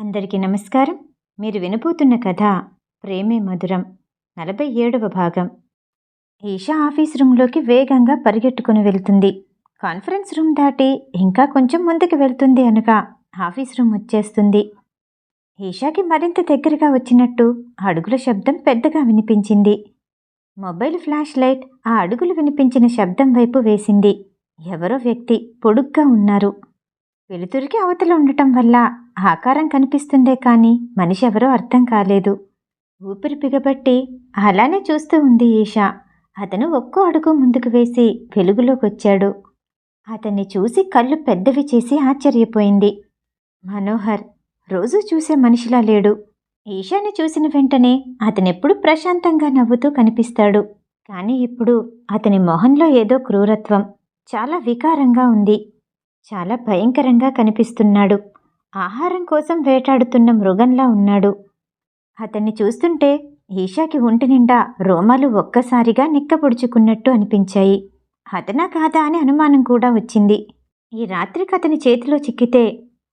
అందరికీ నమస్కారం. మీరు వినబోతున్న కథ ప్రేమే మధురం నలభై ఏడవ భాగం. ఈషా ఆఫీస్ రూమ్లోకి వేగంగా పరిగెట్టుకుని వెళ్తుంది. కాన్ఫరెన్స్ రూమ్ దాటి ఇంకా కొంచెం ముందుకు వెళ్తుంది అనగా ఆఫీస్ రూమ్ వచ్చేస్తుంది. ఈషాకి మరింత దగ్గరగా వచ్చినట్టు అడుగుల శబ్దం పెద్దగా వినిపించింది. మొబైల్ ఫ్లాష్ లైట్ ఆ అడుగులు వినిపించిన శబ్దం వైపు వేసింది. ఎవరో వ్యక్తి పొడుగ్గా ఉన్నారు. వెలుతురికి అవతల ఉండటం వల్ల ఆకారం కనిపిస్తుందే కానీ మనిషి ఎవరో అర్థం కాలేదు. ఊపిరి పిగబట్టి అలానే చూస్తూ ఉంది ఈషా. అతను ఒక్కో అడుగు ముందుకు వేసి వెలుగులోకొచ్చాడు అతన్ని చూసి కళ్ళు పెద్దవి చేసి ఆశ్చర్యపోయింది. మనోహర్ రోజూ చూసే మనిషిలా లేడు. ఈషాని చూసిన వెంటనే అతనెప్పుడు ప్రశాంతంగా నవ్వుతూ కనిపిస్తాడు. కానీ ఇప్పుడు అతని మొహంలో ఏదో క్రూరత్వం చాలా వికారంగా ఉంది. చాలా భయంకరంగా కనిపిస్తున్నాడు. ఆహారం కోసం వేటాడుతున్న మృగంలా ఉన్నాడు. అతన్ని చూస్తుంటే ఈషాకి ఒంటి నిండా రోమాలు ఒక్కసారిగా నిక్కపొడుచుకున్నట్టు అనిపించాయి. అతనా కాదా అని అనుమానం కూడా వచ్చింది. ఈ రాత్రికి అతని చేతిలో చిక్కితే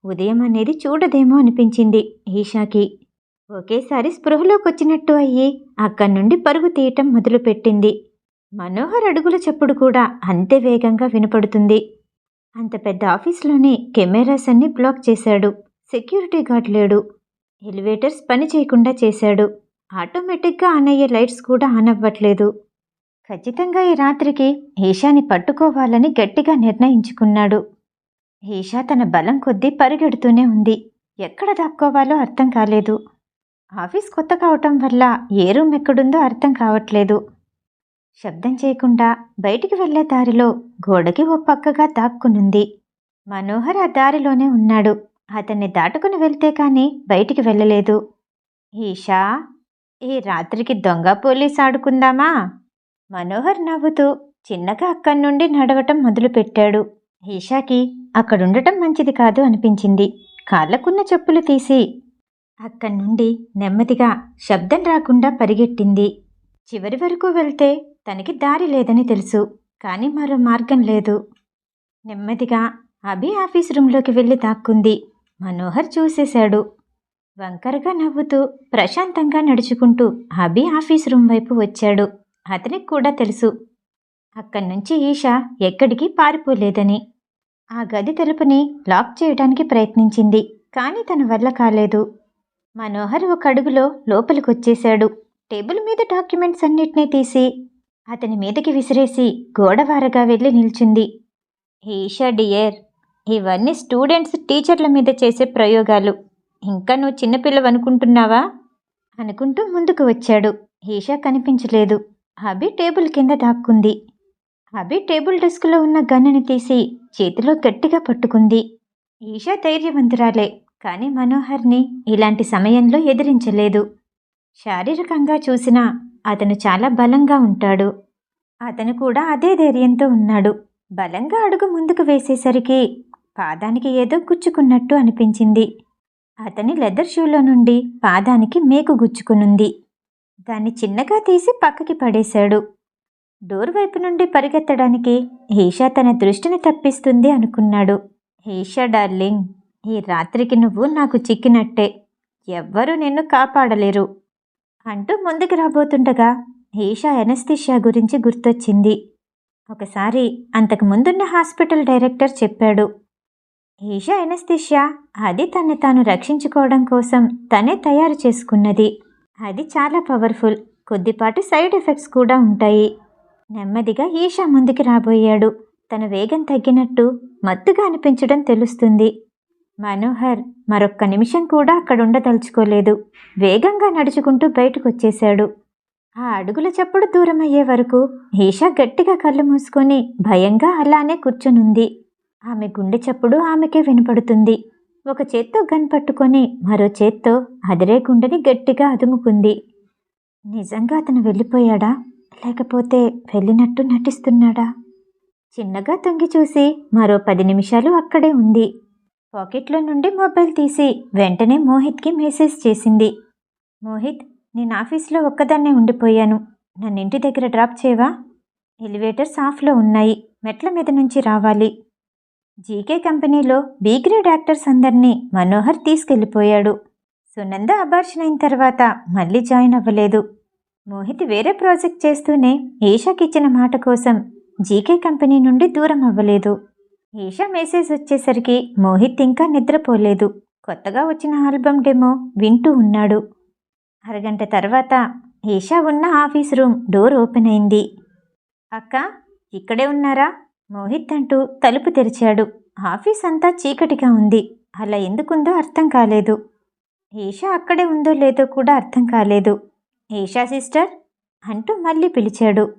ఉదయం అనేది చూడదేమో అనిపించింది ఈషాకి ఒకేసారి స్పృహలోకి వచ్చినట్టు అయ్యి అక్కడి నుండి పరుగు తీయటం మొదలుపెట్టింది. మనోహర్ అడుగుల చప్పుడు కూడా అంతే వేగంగా వినపడుతుంది. అంత పెద్ద ఆఫీస్లోనే కెమెరాస్ అన్ని బ్లాక్ చేశాడు. సెక్యూరిటీ గార్డ్ లేడు. ఎలివేటర్స్ పని చేయకుండా చేశాడు. ఆటోమేటిక్గా ఆన్ అయ్యే లైట్స్ కూడా ఆన్ అవ్వట్లేదు. ఖచ్చితంగా ఈ రాత్రికి ఈషాని పట్టుకోవాలని గట్టిగా నిర్ణయించుకున్నాడు. ఈషా తన బలం కొద్దీ పరిగెడుతూనే ఉంది. ఎక్కడ దాక్కోవాలో అర్థం కాలేదు. ఆఫీస్ కొత్త కావటం వల్ల ఏ రూమ్ ఎక్కడుందో అర్థం కావట్లేదు. శబ్దం చేయకుండా బయటికి వెళ్ళే దారిలో గోడకి ఓ పక్కగా దాక్కునుంది. మనోహర్ ఆ దారిలోనే ఉన్నాడు. అతన్ని దాటుకుని వెళ్తే కాని బయటికి వెళ్ళలేదు. ఈషా ఈ రాత్రికి దొంగ పోలీస్ ఆడుకుందామా? మనోహర్ నవ్వుతూ చిన్నగా అక్కడి నుండి నడవటం మొదలుపెట్టాడు. ఈషాకి అక్కడుండటం మంచిది కాదు అనిపించింది. కాళ్ళకున్న చెప్పులు తీసి అక్కడి నుండి నెమ్మదిగా శబ్దం రాకుండా పరిగెట్టింది. చివరి వరకు వెళ్తే తనకి దారి లేదని తెలుసు కానీ మరో మార్గం లేదు. నెమ్మదిగా అభి ఆఫీస్ రూంలోకి వెళ్ళి దాక్కుంది. మనోహర్ చూసేశాడు. వంకరగా నవ్వుతూ ప్రశాంతంగా నడుచుకుంటూ అభి ఆఫీస్ రూమ్ వైపు వచ్చాడు. అతనికి కూడా తెలుసు. అక్కడి నుంచి ఈషా ఎక్కడికి పారిపోలేదని. ఆ గది తలుపుని లాక్ చేయడానికి ప్రయత్నించింది కానీ తన వల్ల కాలేదు. మనోహర్ ఒక అడుగులో లోపలికొచ్చేశాడు. టేబుల్ మీద డాక్యుమెంట్స్ అన్నిటినీ తీసి అతని మీదకి విసిరేసి గోడవారగా వెళ్ళి నిల్చుంది. ఈషా డియర్ ఇవన్నీ స్టూడెంట్స్ టీచర్ల మీద చేసే ప్రయోగాలు. ఇంకా నువ్వు చిన్నపిల్లవనుకుంటున్నావా అనుకుంటూ ముందుకు వచ్చాడు. ఈషా కనిపించలేదు. అభి టేబుల్ కింద దాక్కుంది. అభి టేబుల్ డెస్క్లో ఉన్న గన్నుని తీసి చేతిలో గట్టిగా పట్టుకుంది. ఈషా ధైర్యవంతురాలే కానీ మనోహర్ని ఇలాంటి సమయంలో ఎదిరించలేదు. శారీరకంగా చూసినా అతను చాలా బలంగా ఉంటాడు. అతను కూడా అదే ధైర్యంతో ఉన్నాడు. బలంగా అడుగు ముందుకు వేసేసరికి పాదానికి ఏదో గుచ్చుకున్నట్టు అనిపించింది. అతని లెదర్ షూలో నుండి పాదానికి మేకు గుచ్చుకునుంది. దాన్ని చిన్నగా తీసి పక్కకి పడేశాడు. డోర్ వైపు నుండి పరిగెత్తడానికి ఈషా తన దృష్టిని తప్పిస్తుంది అనుకున్నాడు. ఈషా డార్లింగ్ ఈ రాత్రికి నువ్వు నాకు చిక్కినట్టే. ఎవ్వరూ నిన్ను కాపాడలేరు. అంటూ ముందుకు రాబోతుండగా ఈషా ఎనస్థిషియా గురించి గుర్తొచ్చింది. ఒకసారి అంతకు ముందున్న హాస్పిటల్ డైరెక్టర్ చెప్పాడు ఈషా ఎనస్థిషియా అది తన్ని తాను రక్షించుకోవడం కోసం తనే తయారు చేసుకున్నది. అది చాలా పవర్ఫుల్ కొద్దిపాటి సైడ్ ఎఫెక్ట్స్ కూడా ఉంటాయి. నెమ్మదిగా ఈషా ముందుకి రాబోయాడు. తన వేగం తగ్గినట్టు మత్తుగా అనిపించడం తెలుస్తుంది. మనోహర్ మరొక్క నిమిషం కూడా అక్కడ ఉండదలుచుకోలేదు వేగంగా నడుచుకుంటూ బయటకొచ్చేశాడు. ఆ అడుగుల చప్పుడు దూరమయ్యే వరకు ఈషా గట్టిగా కళ్ళు మూసుకొని భయంగా అలానే కూర్చునుంది. ఆమె గుండె చప్పుడు ఆమెకే వినపడుతుంది. ఒక చేత్తో గన్ పట్టుకొని మరో చేత్తో అదిరే గుండెని గట్టిగా అదుముకుంది. నిజంగా అతను వెళ్ళిపోయాడా? లేకపోతే వెళ్ళినట్టు నటిస్తున్నాడా? చిన్నగా తొంగి చూసి మరో పది నిమిషాలు అక్కడే ఉంది. పాకెట్లో నుండి మొబైల్ తీసి వెంటనే మోహిత్కి మెసేజ్ చేసింది. మోహిత్ నేను ఆఫీస్లో ఒక్కదాన్నే ఉండిపోయాను. నన్ను ఇంటి దగ్గర డ్రాప్ చేయవా? ఎలివేటర్స్ ఆఫ్లో ఉన్నాయి. మెట్ల మీద నుంచి రావాలి. జీకే కంపెనీలో బీ గ్రేడ్ యాక్టర్స్ అందరినీ మనోహర్ తీసుకెళ్ళిపోయాడు సునంద అబార్షన్ అయిన తర్వాత మళ్ళీ జాయిన్ అవ్వలేదు. మోహిత్ వేరే ప్రాజెక్ట్ చేస్తూనే ఈషాకి ఇచ్చిన మాట కోసం జీకే కంపెనీ నుండి దూరం అవ్వలేదు. ఈషా మెసేజ్ వచ్చేసరికి మోహిత్ ఇంకా నిద్రపోలేదు. కొత్తగా వచ్చిన ఆల్బమ్ డెమో వింటూ ఉన్నాడు. అరగంట తర్వాత ఈషా ఉన్న ఆఫీస్ రూమ్ డోర్ ఓపెన్ అయింది. అక్క ఇక్కడే ఉన్నారా? మోహిత్ అంటూ తలుపు తెరిచాడు. ఆఫీస్ అంతా చీకటిగా ఉంది. అలా ఎందుకుందో అర్థం కాలేదు. ఈషా అక్కడే ఉందో లేదో కూడా అర్థం కాలేదు. ఈషా సిస్టర్? అంటూ మళ్ళీ పిలిచాడు.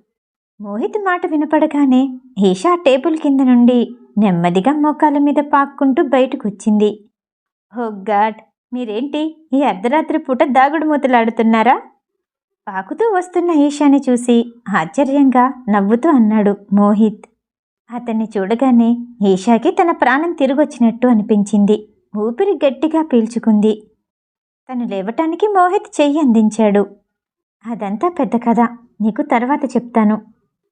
మోహిత్ మాట వినపడగానే ఈషా టేబుల్ కింద నుండి నెమ్మదిగా మోకాల మీద పాక్కుంటూ బయటకొచ్చింది. Oh God! మీరేంటి ఈ అర్ధరాత్రి పూట దాగుడు మూతలాడుతున్నారా? పాకుతూ వస్తున్న ఈషాని చూసి ఆశ్చర్యంగా నవ్వుతూ అన్నాడు మోహిత్. అతన్ని చూడగానే ఈషాకి తన ప్రాణం తిరిగొచ్చినట్టు అనిపించింది. ఊపిరి గట్టిగా పీల్చుకుంది. తను లేవటానికి మోహిత్ చెయ్యి అందించాడు. అదంతా పెద్ద కథ. నీకు తర్వాత చెప్తాను.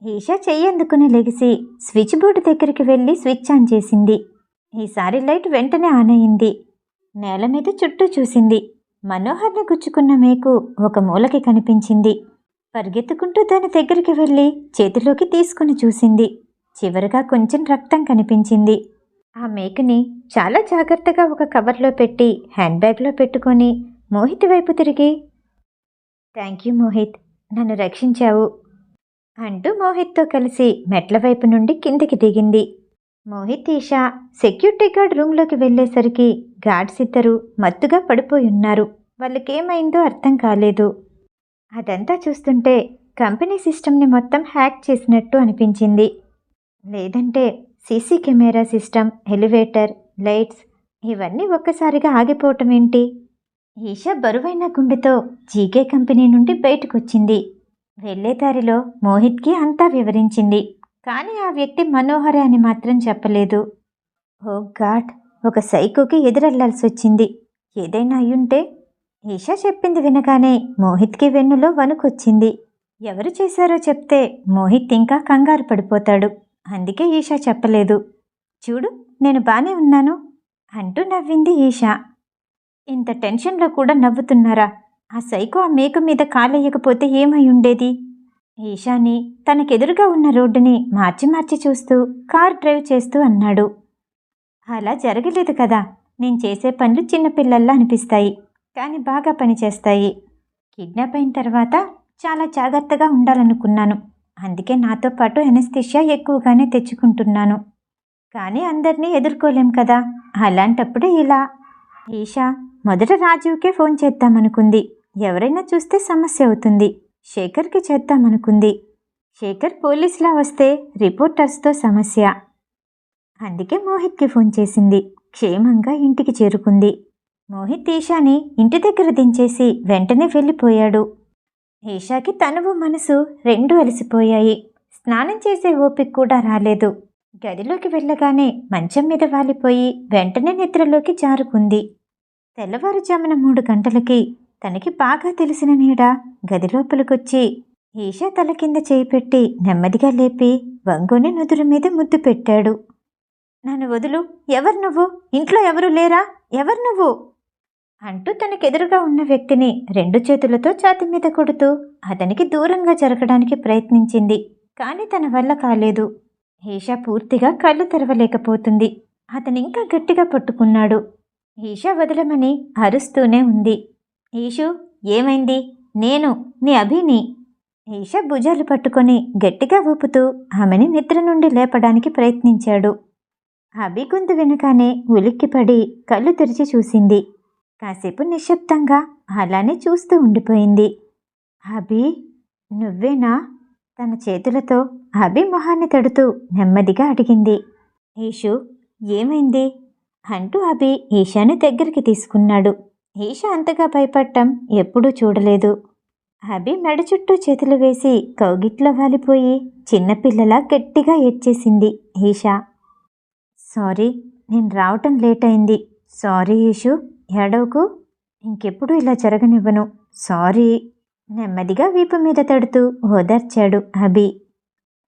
ఈషా చెయ్యందుకుని లెగిసి స్విచ్ బోర్డు దగ్గరికి వెళ్ళి స్విచ్ ఆన్ చేసింది. ఈసారి లైట్ వెంటనే ఆన్ అయింది. నేల మీద చుట్టూ చూసింది. మనోహర్ని గుచ్చుకున్న మేకు ఒక మూలకి కనిపించింది. పరిగెత్తుకుంటూ దాని దగ్గరికి వెళ్ళి చేతిలోకి తీసుకుని చూసింది. చివరగా కొంచెం రక్తం కనిపించింది. ఆ మేకని చాలా జాగ్రత్తగా ఒక కవర్లో పెట్టి హ్యాండ్ బ్యాగ్లో పెట్టుకొని మోహిత్ వైపు తిరిగి థ్యాంక్ యూ మోహిత్. నన్ను రక్షించావు. అంటూ మోహిత్తో కలిసి మెట్ల వైపు నుండి కిందికి దిగింది. మోహిత్ ఈషా సెక్యూరిటీ గార్డ్ రూమ్లోకి వెళ్ళేసరికి గార్డ్స్ ఇద్దరు మత్తుగా పడిపోయి ఉన్నారు. వాళ్ళకేమైందో అర్థం కాలేదు. అదంతా చూస్తుంటే కంపెనీ సిస్టమ్ని మొత్తం హ్యాక్ చేసినట్టు అనిపించింది. లేదంటే CC camera system elevator lights ఇవన్నీ ఒక్కసారిగా ఆగిపోవటం ఏంటి ఈషా బరువైన గుండెతో జీకే కంపెనీ నుండి బయటకొచ్చింది. వెళ్ళే దారిలో మోహిత్కి అంతా వివరించింది. కానీ ఆ వ్యక్తి మనోహరే అని మాత్రం చెప్పలేదు. ఓ గాడ్ ఒక సైకోకి ఎదురెళ్ళాల్సి వచ్చింది. ఏదైనా అయ్యుంటే ఈషా చెప్పింది వినగానే మోహిత్కి వెన్నులో వణుకొచ్చింది. ఎవరు చేశారో చెప్తే మోహిత్ ఇంకా కంగారు పడిపోతాడు. అందుకే ఈషా చెప్పలేదు. చూడు నేను బానే ఉన్నాను అంటూ నవ్వింది ఈషా. ఇంత టెన్షన్లో కూడా నవ్వుతున్నారా? ఆ సైకో ఆ మేక మీద కాలేయకపోతే ఏమై ఉండేది ఈషాని తనకెదురుగా ఉన్న రోడ్డుని మార్చి మార్చి చూస్తూ కార్ డ్రైవ్ చేస్తూ అన్నాడు. అలా జరగలేదు కదా. నేను చేసే పనులు చిన్నపిల్లల్లా అనిపిస్తాయి. కానీ బాగా పనిచేస్తాయి కిడ్నాప్ అయిన తర్వాత చాలా జాగ్రత్తగా ఉండాలనుకున్నాను. అందుకే నాతో పాటు ఎనస్థిషియా ఎక్కువగానే తెచ్చుకుంటున్నాను. కానీ అందరినీ ఎదుర్కోలేం కదా. అలాంటప్పుడే ఇలా. ఈషా మొదట రాజీవ్కే ఫోన్ చేద్దామనుకుంది. ఎవరైనా చూస్తే సమస్య అవుతుంది. శేఖర్కి చేద్దామనుకుంది శేఖర్ పోలీసులా వస్తే రిపోర్టర్స్తో సమస్య. అందుకే మోహిత్కి ఫోన్ చేసింది. క్షేమంగా ఇంటికి చేరుకుంది. మోహిత్ ఈషాని ఇంటి దగ్గర దించేసి వెంటనే వెళ్ళిపోయాడు. ఈషాకి తనువు మనసు రెండూ అలసిపోయాయి. స్నానం చేసే ఓపిక కూడా రాలేదు. గదిలోకి వెళ్ళగానే మంచం మీద వాలిపోయి వెంటనే నిద్రలోకి జారుకుంది. తెల్లవారుజామున మూడు గంటలకి తనకి బాగా తెలిసిన నీడ గది లోపలికొచ్చి ఈషా తల కింద చేయిపెట్టి నెమ్మదిగా లేపి వంగుని నుదురు మీద ముద్దు పెట్టాడు. నన్ను వదులు ఎవరు నువ్వు? ఇంట్లో ఎవరు లేరా? ఎవరు నువ్వు? అంటూ తనకెదురుగా ఉన్న వ్యక్తిని రెండు చేతులతో ఛాతి మీద కొడుతూ అతనికి దూరంగా జరగడానికి ప్రయత్నించింది. కానీ తన వల్ల కాలేదు. ఈషా పూర్తిగా కళ్ళు తెరవలేకపోతుంది. అతనింకా గట్టిగా పట్టుకున్నాడు. ఈషా వదలమని అరుస్తూనే ఉంది. ఈషు ఏమైంది? నేను నీ అభిని. ఈషా భుజాలు పట్టుకొని గట్టిగా ఊపుతూ ఆమెని నిద్ర నుండి లేపడానికి ప్రయత్నించాడు. అభి గొంతు వెనుకనే ఉలిక్కిపడి కళ్ళు తెరిచి చూసింది. కాసేపు నిశ్శబ్దంగా అలానే చూస్తూ ఉండిపోయింది. అభి నువ్వేనా? తన చేతులతో అభి మొహాన్ని తడుతూ నెమ్మదిగా అడిగింది. ఈషు ఏమైంది? అంటూ అభి ఈషాని దగ్గరికి తీసుకున్నాడు. ఈషా అంతగా భయపడటం ఎప్పుడూ చూడలేదు. అభి మెడ చుట్టూ చేతులు వేసి కౌగిట్లో వాలిపోయి చిన్నపిల్లలా గట్టిగా ఏడ్చేసింది ఈషా. సారీ నేను రావటం లేట్ అయింది. సారీ ఈషు ఏడవకు. ఇంకెప్పుడు ఇలా జరగనివ్వను. సారీ నెమ్మదిగా వీపు మీద తడుతూ ఓదార్చాడు అభి.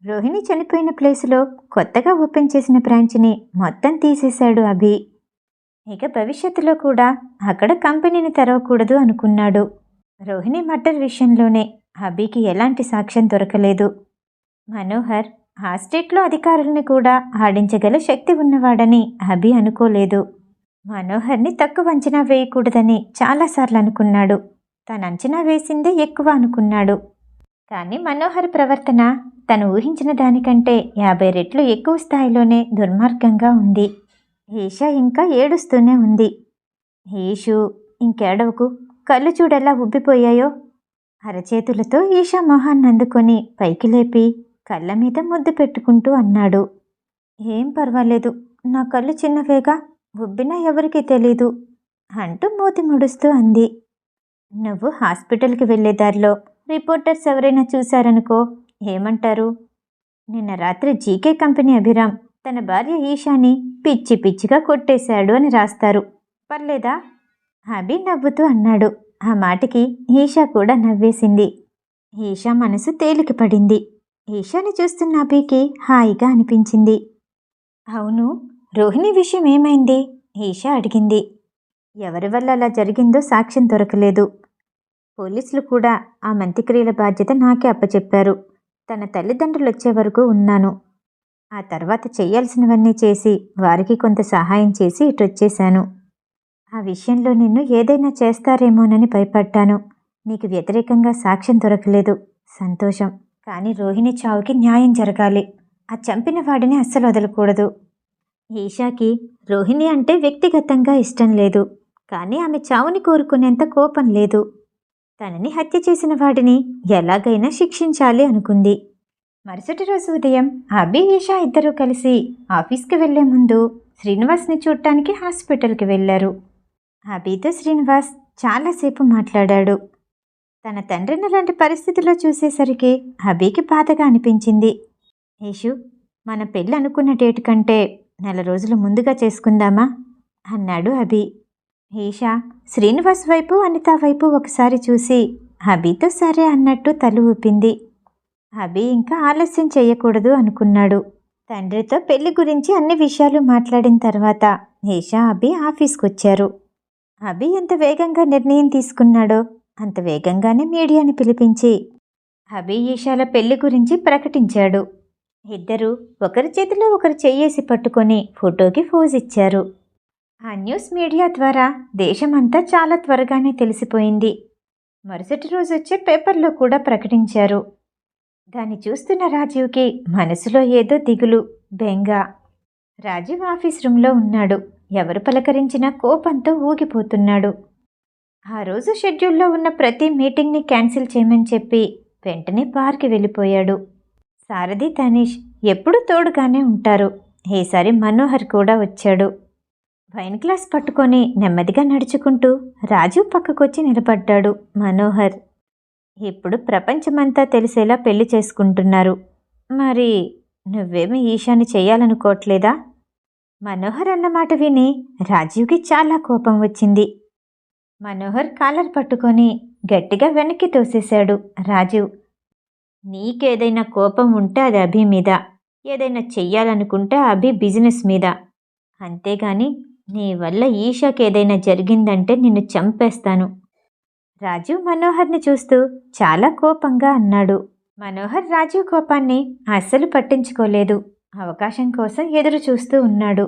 రోహిణి చనిపోయిన ప్లేసులో కొత్తగా ఓపెన్ చేసిన బ్రాంచ్ని మొత్తం తీసేశాడు అభి. ఇక భవిష్యత్తులో కూడా అక్కడ కంపెనీని తెరవకూడదు అనుకున్నాడు. రోహిణి మర్డర్ విషయంలోనే అబీకి ఎలాంటి సాక్ష్యం దొరకలేదు. మనోహర్ ఆ స్టేట్లో అధికారుల్ని కూడా ఆడించగల శక్తి ఉన్నవాడని అభి అనుకోలేదు. మనోహర్ని తక్కువ అంచనా వేయకూడదని చాలాసార్లు అనుకున్నాడు. తను అంచనా వేసిందే ఎక్కువ అనుకున్నాడు. కానీ మనోహర్ ప్రవర్తన తను ఊహించిన దానికంటే యాభై రెట్లు ఎక్కువ స్థాయిలోనే దుర్మార్గంగా ఉంది. ఈష ఇంకా ఏడుస్తూనే ఉంది. ఈషు ఇంకేడవకు కళ్ళు చూడెలా ఉబ్బిపోయాయో? అరచేతులతో ఈషా మొహాన్ని అందుకొని పైకి లేపి కళ్ళ మీద ముద్దు పెట్టుకుంటూ అన్నాడు. ఏం పర్వాలేదు నా కళ్ళు చిన్నవేగా ఉబ్బినా ఎవరికీ తెలీదు అంటూ మూతి ముడుస్తూ అంది. నువ్వు హాస్పిటల్కి వెళ్ళే దారిలో రిపోర్టర్స్ ఎవరైనా చూశారనుకో ఏమంటారు? నిన్న రాత్రి జీకే కంపెనీ అభిరామ్ తన భార్య ఈషాని పిచ్చి పిచ్చిగా కొట్టేశాడు అని రాస్తారు. పర్లేదా? అభి నవ్వుతూ అన్నాడు. ఆ మాటకి ఈషా కూడా నవ్వేసింది. ఈషా మనసు తేలిక పడింది. ఈషాని చూస్తున్న అభికి హాయిగా అనిపించింది. అవును రోహిణి విషయం ఏమైంది? ఈషా అడిగింది. ఎవరి వల్ల అలా జరిగిందో సాక్ష్యం దొరకలేదు. పోలీసులు కూడా ఆ మంత్రిక్రియల బాధ్యత నాకే అప్పచెప్పారు. తన తల్లిదండ్రులు వచ్చే వరకు ఉన్నాను. ఆ తర్వాత చేయాల్సినవన్నీ చేసి వారికి కొంత సహాయం చేసి ఇటొచ్చేశాను. ఆ విషయంలో నిన్ను ఏదైనా చేస్తారేమోనని భయపడ్డాను. నీకు వ్యతిరేకంగా సాక్ష్యం దొరకలేదు. సంతోషం. కానీ రోహిణి చావుకి న్యాయం జరగాలి. ఆ చంపిన వాడిని అస్సలు వదలకూడదు. ఈషాకి రోహిణి అంటే వ్యక్తిగతంగా ఇష్టం లేదు. కానీ ఆమె చావుని కోరుకునేంత కోపం లేదు. తనని హత్య చేసిన వాడిని ఎలాగైనా శిక్షించాలి అనుకుంది. మరుసటి రోజు ఉదయం అభి ఈషా ఇద్దరూ కలిసి ఆఫీస్కి వెళ్ళే ముందు శ్రీనివాస్ని చూడటానికి హాస్పిటల్కి వెళ్ళారు. అభితో శ్రీనివాస్ చాలాసేపు మాట్లాడాడు. తన తండ్రిని అలాంటి పరిస్థితిలో చూసేసరికి అభికి బాధగా అనిపించింది. యేషు మన పెళ్ళి అనుకున్న డేట్ కంటే నెల రోజులు ముందుగా చేసుకుందామా? అన్నాడు అభి. ఈషా శ్రీనివాస్ వైపు అనిత వైపు ఒకసారి చూసి అభితో సరే అన్నట్టు తల ఊపింది. అభి ఇంకా ఆలస్యం చేయకూడదు అనుకున్నాడు. తండ్రితో పెళ్ళి గురించి అన్ని విషయాలు మాట్లాడిన తర్వాత ఈషా అభి ఆఫీస్కి వచ్చారు అభి ఎంత వేగంగా నిర్ణయం తీసుకున్నాడో అంత వేగంగానే మీడియాని పిలిపించి అభి ఈషాల పెళ్ళి గురించి ప్రకటించాడు. ఇద్దరు ఒకరి చేతిలో ఒకరు చెయ్యేసి పట్టుకొని ఫోటోకి ఫోజ్ ఇచ్చారు. ఆ న్యూస్ మీడియా ద్వారా దేశమంతా చాలా త్వరగానే తెలిసిపోయింది. మరుసటి రోజు వచ్చే పేపర్లో కూడా ప్రకటించారు. దాన్ని చూస్తున్న రాజీవ్కి మనసులో ఏదో దిగులు బెంగ. రాజీవ్ ఆఫీస్ రూమ్లో ఉన్నాడు. ఎవరు పలకరించినా కోపంతో ఊగిపోతున్నాడు. ఆ రోజు షెడ్యూల్లో ఉన్న ప్రతి మీటింగ్ని క్యాన్సిల్ చేయమని చెప్పి వెంటనే బార్కి వెళ్ళిపోయాడు. సారథి తనీష్ ఎప్పుడూ తోడుగానే ఉంటారు. ఈసారి మనోహర్ కూడా వచ్చాడు. వైన్ గ్లాస్ పట్టుకొని నెమ్మదిగా నడుచుకుంటూ రాజు పక్కకొచ్చి నిలబడ్డాడు మనోహర్. ఇప్పుడు ప్రపంచమంతా తెలిసేలా పెళ్ళి చేసుకుంటున్నారు. మరి నువ్వేమీ ఈశాని చెయ్యాలనుకోవట్లేదా మనోహర్ అన్నమాట విని రాజీవ్కి చాలా కోపం వచ్చింది. మనోహర్ కాలర్ పట్టుకొని గట్టిగా వెనక్కి తోసేశాడు రాజీవ్. నీకేదైనా కోపం ఉంటే అది అభి మీద ఏదైనా చెయ్యాలనుకుంటే అభి బిజినెస్ మీద. అంతేగాని నీ వల్ల ఈషాకి ఏదైనా జరిగిందంటే నిన్ను చంపేస్తాను. రాజీవ్ మనోహర్ని చూస్తూ చాలా కోపంగా అన్నాడు. మనోహర్ రాజీవ్ కోపాన్ని అస్సలు పట్టించుకోలేదు. అవకాశం కోసం ఎదురు చూస్తూ ఉన్నాడు.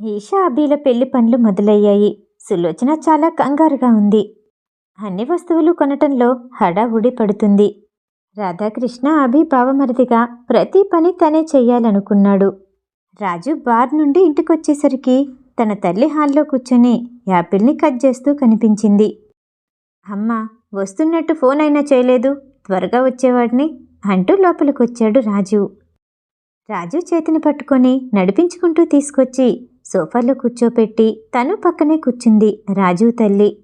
ఈషా అభిల పెళ్ళి పనులు మొదలయ్యాయి. సులోచన చాలా కంగారుగా ఉంది. అన్ని వస్తువులు కొనటంలో హడావుడి పడుతుంది. రాధాకృష్ణ అభి భావమరిదిగా ప్రతి పని తనే చెయ్యాలనుకున్నాడు రాజు బార్ నుండి ఇంటికొచ్చేసరికి తన తల్లి హాల్లో కూర్చొని యాపిల్ని కట్ చేస్తూ కనిపించింది. అమ్మ వస్తున్నట్టు ఫోన్ అయినా చేయలేదు. త్వరగా వచ్చేవాడిని అంటూ లోపలికొచ్చాడు రాజు. రాజు చేతిని పట్టుకొని నడిపించుకుంటూ తీసుకొచ్చి సోఫాలో కూర్చోపెట్టి తను పక్కనే కూర్చుంది రాజు తల్లి.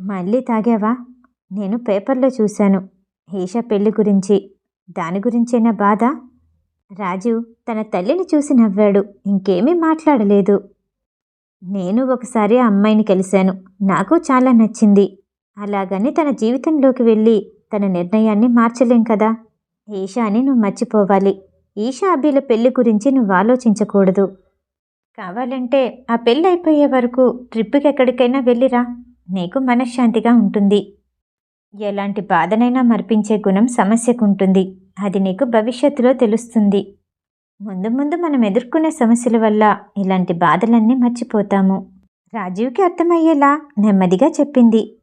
మళ్ళీ తాగావా? నేను పేపర్లో చూశాను. ఈషా పెళ్ళి గురించి. దాని గురించేనా బాధ? రాజు తన తల్లిని చూసి నవ్వాడు. ఇంకేమీ మాట్లాడలేదు. నేను ఒకసారి ఆ అమ్మాయిని కలిశాను. నాకు చాలా నచ్చింది. అలాగని తన జీవితంలోకి వెళ్ళి తన నిర్ణయాన్ని మార్చలేం కదా? ఈషాని నువ్వు మర్చిపోవాలి. ఈషా అభిల పెళ్ళి గురించి నువ్వు ఆలోచించకూడదు. కావాలంటే ఆ పెళ్ళి అయిపోయే వరకు ట్రిప్కి ఎక్కడికైనా వెళ్ళిరా. నీకు మనశ్శాంతిగా ఉంటుంది. ఎలాంటి బాధనైనా మర్పించే గుణం సమస్యకుంటుంది. అది నీకు భవిష్యత్తులో తెలుస్తుంది. ముందు ముందు మనం ఎదుర్కొనే సమస్యల వల్ల ఇలాంటి బాధలన్నీ మర్చిపోతాము. రాజీవ్కి అర్థమయ్యేలా నెమ్మదిగా చెప్పింది.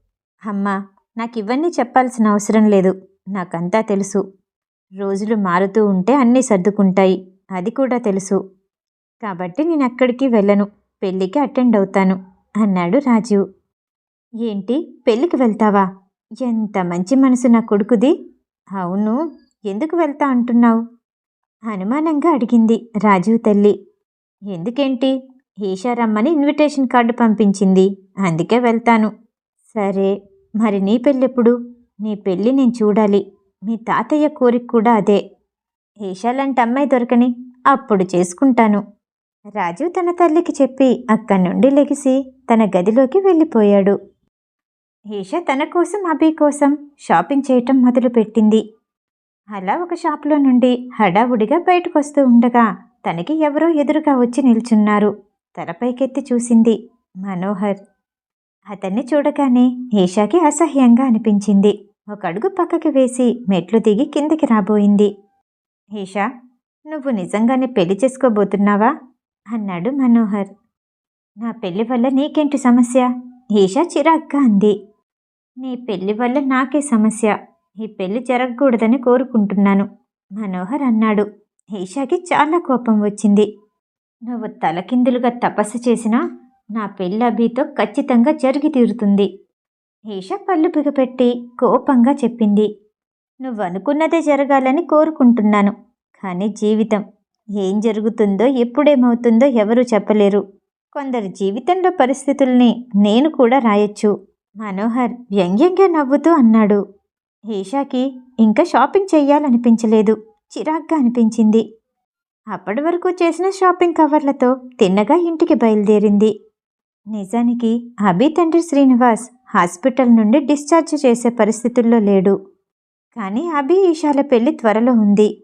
అమ్మా నాకు ఇవన్నీ చెప్పాల్సిన అవసరం లేదు. నాకంతా తెలుసు. రోజులు మారుతూ ఉంటే అన్నీ సర్దుకుంటాయి. అది కూడా తెలుసు. కాబట్టి నేను అక్కడికి వెళ్ళను. పెళ్ళికి అటెండ్ అవుతాను అన్నాడు రాజీవ్. ఏంటి? పెళ్ళికి వెళ్తావా? ఎంత మంచి మనసు నా కొడుకుది. అవును. ఎందుకు వెళ్తా అంటున్నావు? అనుమానంగా అడిగింది రాజీవ్ తల్లి. ఎందుకేంటి? ఈషారమ్మని ఇన్విటేషన్ కార్డు పంపించింది. అందుకే వెళ్తాను. సరే. మరి నీ పెళ్ళెప్పుడు? నీ పెళ్ళి నేను చూడాలి. మీ తాతయ్య కోరిక కూడా అదే. ఈషాలాంటి అమ్మాయి దొరకని అప్పుడు చేసుకుంటాను. రాజు తన తల్లికి చెప్పి అక్కడి నుండి లెగిసి తన గదిలోకి వెళ్ళిపోయాడు. ఈషా తన కోసం అభి కోసం షాపింగ్ చేయటం మొదలుపెట్టింది. అలా ఒక షాప్లో నుండి హడావుడిగా బయటకు వస్తూ ఉండగా తనకి ఎవరో ఎదురుగా వచ్చి నిల్చున్నారు. తలపైకెత్తి చూసింది మనోహర్. అతన్ని చూడగానే ఈషాకి అసహ్యంగా అనిపించింది. ఒక అడుగు పక్కకి వేసి మెట్లు దిగి కిందకి రాబోయింది. ఈషా నువ్వు నిజంగానే పెళ్ళి చేసుకోబోతున్నావా? అన్నాడు మనోహర్. నా పెళ్ళి వల్ల నీకేంటి సమస్య? ఈషా చిరాగ్గా అంది. నీ పెళ్ళి వల్ల నాకే సమస్య. ఈ పెళ్ళి జరగకూడదని కోరుకుంటున్నాను. మనోహర్ అన్నాడు. ఈషాకి చాలా కోపం వచ్చింది. నువ్వు తలకిందులుగా తపస్సు చేసినా నా పెళ్ళి అభితో ఖచ్చితంగా జరిగి తీరుతుంది. ఈషా పళ్ళు బిగపెట్టి కోపంగా చెప్పింది. నువ్వు అనుకున్నదే జరగాలని కోరుకుంటున్నాను కానీ జీవితం ఏం జరుగుతుందో ఎప్పుడేమవుతుందో ఎవరూ చెప్పలేరు. కొందరి జీవితంలో పరిస్థితుల్ని నేను కూడా రాయొచ్చు. మనోహర్ వ్యంగ్యంగా నవ్వుతూ అన్నాడు. ఈషాకి ఇంకా షాపింగ్ చెయ్యాలనిపించలేదు చిరాగ్గా అనిపించింది. అప్పటి వరకు చేసిన షాపింగ్ కవర్లతో తిన్నగా ఇంటికి బయలుదేరింది. నిజానికి అభి తండ్రి శ్రీనివాస్ హాస్పిటల్ నుండి డిశ్చార్జ్ చేసే పరిస్థితుల్లో లేడు. కానీ అభి ఈషాల పెళ్ళి త్వరలో ఉంది.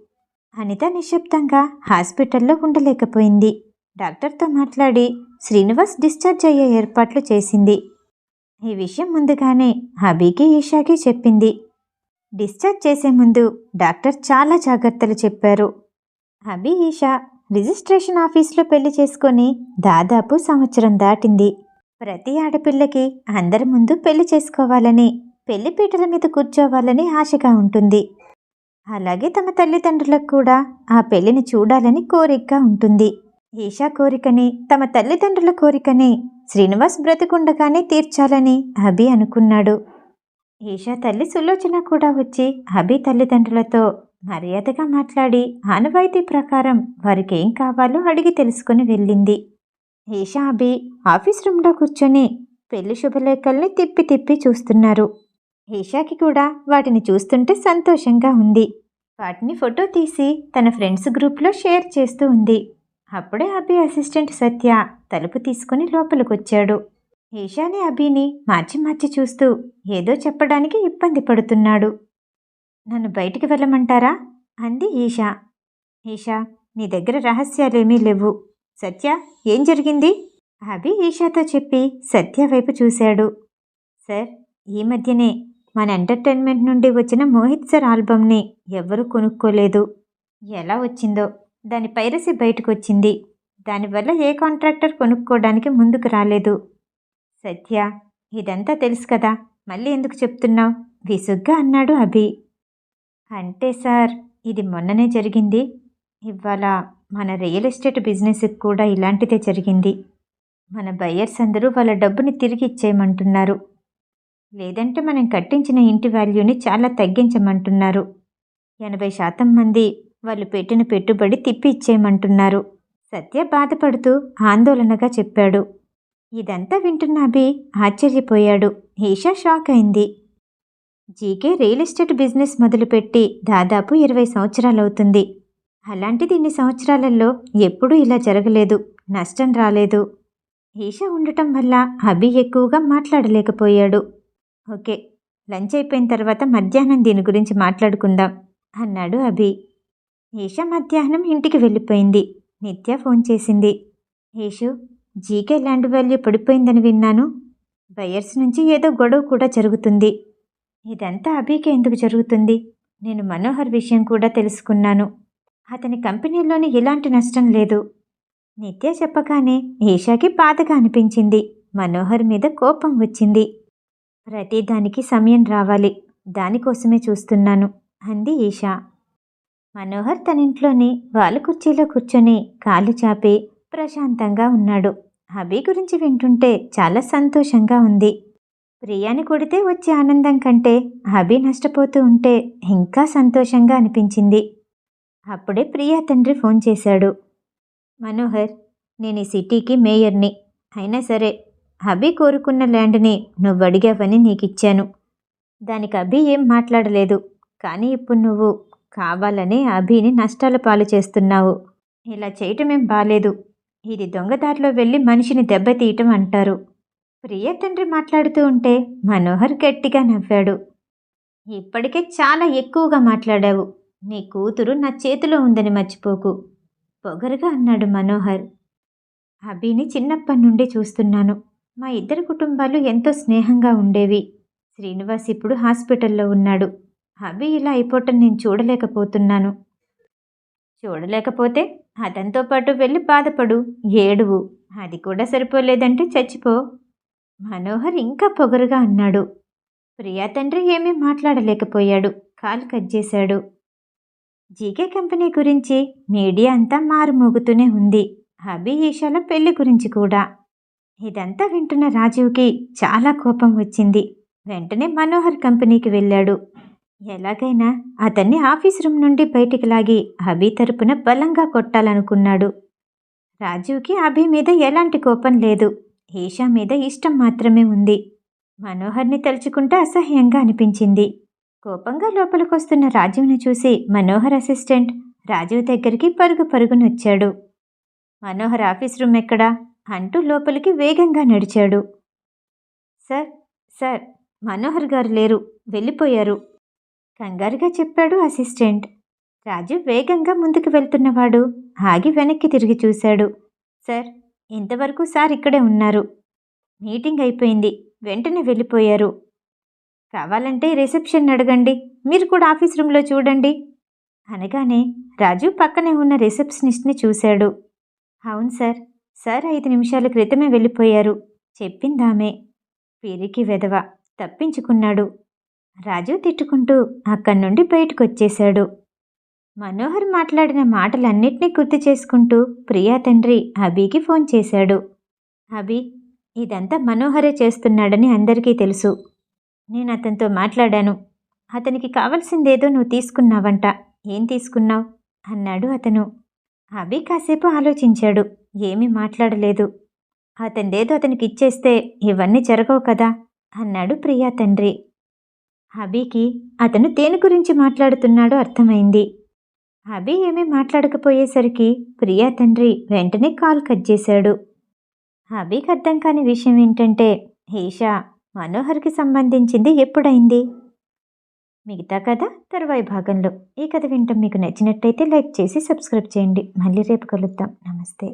అనిత నిశ్శబ్దంగా హాస్పిటల్లో ఉండలేకపోయింది. డాక్టర్తో మాట్లాడి శ్రీనివాస్ డిశ్చార్జ్ అయ్యే ఏర్పాట్లు చేసింది. ఈ విషయం ముందుగానే అభికి ఈషాకి చెప్పింది. డిశ్చార్జ్ చేసే ముందు డాక్టర్ చాలా జాగ్రత్తలు చెప్పారు. అభి ఈషా రిజిస్ట్రేషన్ ఆఫీస్లో పెళ్ళి చేసుకొని దాదాపు సంవత్సరం దాటింది. ప్రతి ఆడపిల్లకి అందరి ముందు పెళ్ళి చేసుకోవాలని పెళ్ళి పీటల మీద కూర్చోవాలని ఆశగా ఉంటుంది. అలాగే తమ తల్లిదండ్రులకు కూడా ఆ పెళ్ళిని చూడాలని కోరికగా ఉంటుంది. ఈషా కోరికని తమ తల్లిదండ్రుల కోరికని శ్రీనివాస్ బ్రతికుండగానే తీర్చాలని అభి అనుకున్నాడు. ఈషా తల్లి సులోచన కూడా వచ్చి అభి తల్లిదండ్రులతో మర్యాదగా మాట్లాడి ఆనవాయితీ ప్రకారం వారికి ఏం కావాలో అడిగి తెలుసుకుని వెళ్ళింది. ఈషా అభి ఆఫీస్ రూమ్లో కూర్చొని పెళ్ళి శుభలేఖల్ని తిప్పి తిప్పి చూస్తున్నారు. ఈషాకి కూడా వాటిని చూస్తుంటే సంతోషంగా ఉంది. వాటిని ఫోటో తీసి తన ఫ్రెండ్స్ గ్రూప్లో షేర్ చేస్తూ ఉంది. అప్పుడే అభి అసిస్టెంట్ సత్య తలుపు తీసుకుని లోపలికొచ్చాడు. ఈషాని అభిని మార్చి మార్చి చూస్తూ ఏదో చెప్పడానికి ఇబ్బంది పడుతున్నాడు. నన్ను బయటికి వెళ్ళమంటారా? అంది ఈషా. ఈషా నీ దగ్గర రహస్యాలేమీ లేవు. సత్య ఏం జరిగింది? అభి ఈషాతో చెప్పి సత్య వైపు చూశాడు. సార్ ఈ మధ్యనే మన ఎంటర్టైన్మెంట్ నుండి వచ్చిన మోహిత్ సార్ ఆల్బమ్ని ఎవరూ కొనుక్కోలేదు. ఎలా వచ్చిందో? దాని పైరసీ బయటకు వచ్చింది దానివల్ల ఏ కాంట్రాక్టర్ కొనుక్కోవడానికి ముందుకు రాలేదు. సత్య ఇదంతా తెలుసు కదా. మళ్ళీ ఎందుకు చెప్తున్నావు? విసుగ్గా అన్నాడు అభి. అంటే సార్ ఇది మొన్ననే జరిగింది. ఇవాళ మన రియల్ ఎస్టేట్ బిజినెస్కి కూడా ఇలాంటిదే జరిగింది. మన బయ్యర్స్ అందరూ వాళ్ళ డబ్బుని తిరిగి ఇచ్చేయమంటున్నారు. లేదంటే మనం కట్టించిన ఇంటి వాల్యూని చాలా తగ్గించమంటున్నారు. ఎనభై శాతం మంది వాళ్ళు పెట్టిన పెట్టుబడి తిప్పి ఇచ్చేయమంటున్నారు. సత్య బాధపడుతూ ఆందోళనగా చెప్పాడు. ఇదంతా వింటున్న అభి ఆశ్చర్యపోయాడు. ఈషా షాక్ అయింది. జీకే రియల్ ఎస్టేట్ బిజినెస్ మొదలుపెట్టి దాదాపు ఇరవై సంవత్సరాలవుతుంది. అలాంటిది ఇన్ని సంవత్సరాలలో ఎప్పుడూ ఇలా జరగలేదు. నష్టం రాలేదు. ఈషా ఉండటం వల్ల అభి ఎక్కువగా మాట్లాడలేకపోయాడు. ఓకే లంచ్ అయిపోయిన తర్వాత మధ్యాహ్నం దీని గురించి మాట్లాడుకుందాం అన్నాడు అభి. ఈషా మధ్యాహ్నం ఇంటికి వెళ్ళిపోయింది. నిత్య ఫోన్ చేసింది. ఈషు జీకే ల్యాండ్ వాల్యూ పడిపోయిందని విన్నాను. బయర్స్ నుంచి ఏదో గొడవ కూడా జరుగుతుంది. ఇదంతా అభికి ఎందుకు జరుగుతుంది? నేను మనోహర్ విషయం కూడా తెలుసుకున్నాను. అతని కంపెనీలోని ఎలాంటి నష్టం లేదు. నిత్య చెప్పగానే ఈషాకి బాధగా అనిపించింది. మనోహర్ మీద కోపం వచ్చింది. ప్రతిదానికి సమయం రావాలి. దానికోసమే చూస్తున్నాను అంది ఈషా. మనోహర్ తన ఇంట్లోనే వాళ్ళ కుర్చీలో కూర్చొని కాళ్ళు చాపి ప్రశాంతంగా ఉన్నాడు. అభి గురించి వింటుంటే చాలా సంతోషంగా ఉంది. ప్రియాని కొడితే వచ్చే ఆనందం కంటే అభి నష్టపోతూ ఉంటే ఇంకా సంతోషంగా అనిపించింది. అప్పుడే ప్రియా తండ్రి ఫోన్ చేశాడు. మనోహర్ నేను ఈ సిటీకి మేయర్ని. అయినా సరే అభి కోరుకున్న ల్యాండ్ని నువ్వు అడిగావని నీకిచ్చాను. దానికి అభి ఏం మాట్లాడలేదు. కానీ ఇప్పుడు నువ్వు కావాలనే అభిని నష్టాల పాలు చేస్తున్నావు. ఇలా చేయటమేం బాలేదు. ఇది దొంగదారిలో వెళ్ళి మనిషిని దెబ్బతీయటం అంటారు. ప్రియ తండ్రి మాట్లాడుతూ ఉంటే మనోహర్ గట్టిగా నవ్వాడు. ఇప్పటికే చాలా ఎక్కువగా మాట్లాడావు. నీ కూతురు నా చేతిలో ఉందని మర్చిపోకు. పొగరుగా అన్నాడు మనోహర్. అభిని చిన్నప్పటి నుండి చూస్తున్నాను. మా ఇద్దరు కుటుంబాలు ఎంతో స్నేహంగా ఉండేవి. శ్రీనివాస్ ఇప్పుడు హాస్పిటల్లో ఉన్నాడు. అభి ఇలా అయిపోవటం నేను చూడలేకపోతున్నాను. చూడలేకపోతే అతనితో పాటు వెళ్ళి బాధపడు ఏడువు. అది కూడా సరిపోలేదంటే చచ్చిపో. మనోహర్ ఇంకా పొగరుగా అన్నాడు. ప్రియా తండ్రి ఏమీ మాట్లాడలేకపోయాడు. కాలు కట్ చేశాడు. జీకే కంపెనీ గురించి మీడియా అంతా మారుమోగుతూనే ఉంది. అభి ఈషాల పెళ్ళి గురించి కూడా. ఇదంతా వింటున్న రాజీవ్కి చాలా కోపం వచ్చింది. వెంటనే మనోహర్ కంపెనీకి వెళ్ళాడు. ఎలాగైనా అతన్ని ఆఫీస్ రూమ్ నుండి బయటికి లాగి అభి తరపున బలంగా కొట్టాలనుకున్నాడు. రాజీవ్కి అభి మీద ఎలాంటి కోపం లేదు. ఈషా మీద ఇష్టం మాత్రమే ఉంది. మనోహర్ని తలుచుకుంటే అసహ్యంగా అనిపించింది. కోపంగా లోపలికొస్తున్న రాజీవ్ని చూసి మనోహర్ అసిస్టెంట్ రాజీవ్ దగ్గరికి పరుగు పరుగునొచ్చాడు. మనోహర్ ఆఫీస్ రూమ్ ఎక్కడా? అంటూ లోపలికి వేగంగా నడిచాడు. సార్ సార్ మనోహర్ గారు లేరు వెళ్ళిపోయారు. కంగారుగా చెప్పాడు అసిస్టెంట్. రాజు వేగంగా ముందుకు వెళ్తున్నవాడు ఆగి వెనక్కి తిరిగి చూశాడు. సార్ ఇంతవరకు సార్ ఇక్కడే ఉన్నారు. మీటింగ్ అయిపోయింది. వెంటనే వెళ్ళిపోయారు. కావాలంటే రిసెప్షన్ అడగండి. మీరు కూడా ఆఫీస్ రూమ్లో చూడండి. అనగానే రాజు పక్కనే ఉన్న రిసెప్షనిస్ట్ని చూశాడు. అవును సార్. సార్ ఐదు నిమిషాల క్రితమే వెళ్ళిపోయారు. చెప్పిందామే. పిరికి వెధవ తప్పించుకున్నాడు. రాజు తిట్టుకుంటూ అక్కడి నుండి బయటకొచ్చేశాడు. మనోహర్ మాట్లాడిన మాటలన్నిటినీ గుర్తు చేసుకుంటూ ప్రియా తండ్రి అభికి ఫోన్ చేశాడు. అభి ఇదంతా మనోహరే చేస్తున్నాడని అందరికీ తెలుసు. నేను అతనితో మాట్లాడాను. అతనికి కావలసిందేదో నువ్వు తీసుకున్నావంట. ఏం తీసుకున్నావు? అన్నాడు అతను. అభి కాసేపు ఆలోచించాడు. ఏమీ మాట్లాడలేదు. అతనిదేదో అతనికి ఇచ్చేస్తే ఇవన్నీ జరగవు కదా? అన్నాడు ప్రియా తండ్రి. అభికి అతను దేని గురించి మాట్లాడుతున్నాడో అర్థమైంది. అభి ఏమీ మాట్లాడకపోయేసరికి ప్రియా తండ్రి వెంటనే కాల్ కట్ చేశాడు. అభికి అర్థం కాని విషయం ఏంటంటే ఈషా మనోహర్కి సంబంధించింది ఎప్పుడైంది? మిగతా కథ తరువాయి భాగంలో. ఈ కథ వింటాం మీకు నచ్చినట్టయితే లైక్ చేసి సబ్స్క్రైబ్ చేయండి. మళ్ళీ రేపు కలుద్దాం. నమస్తే.